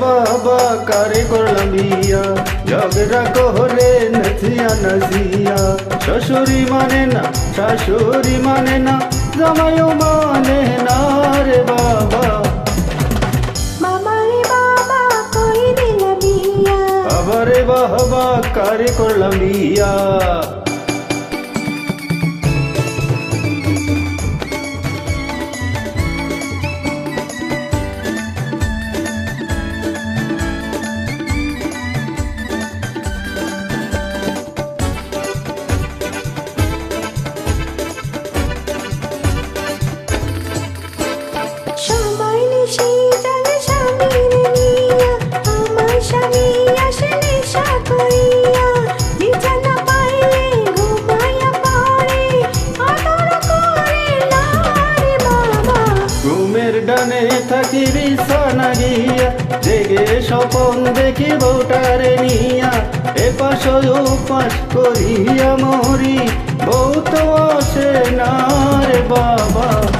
বাবা কারে করলাম বিয়া ঝগড়া করে নথিয়া নসিয়া শ্বশুরি মানে না শাশুড়ি মানে না জামাইও মানে না রে বাবা আবারে বাবা কারে করলাম বিয়া ডানে থাকি বিছানা গিয়া, জেগে স্বপন দেখি বউটারে নিয়া, এপাশ উপাস করিয়া মরি, বউ তো আসে না রে বাবা।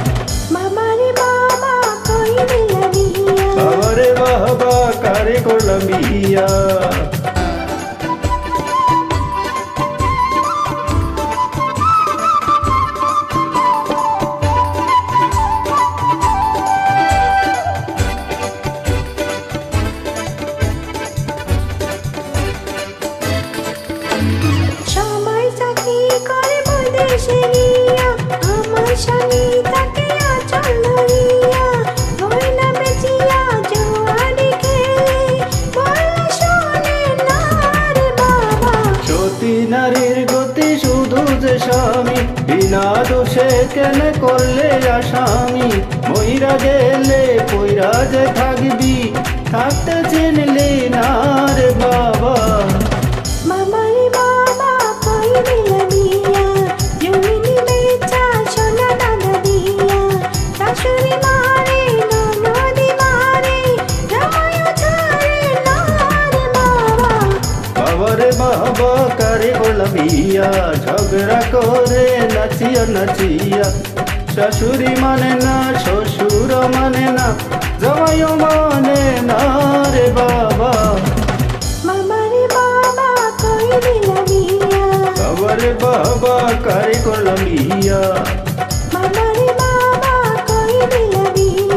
কারে সবাই চাকরি করে বৈদেশে গিয়া আমার স্বামী স্বামী বিনা দোষে কেন করলে আসামি? মইরা গেলে পইরা যে থাকবি থাকতে চিনলি কারে ঝগড়া করে নাচিয়া নাচিয়া। শাশুড়ি মানে না শ্বশুর মানে না জামাইও মানে না রে বাবা। বাবারে বাবা কারে করলাম বিয়া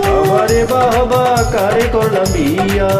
বাবারে বাবা কারে করলাম বিয়া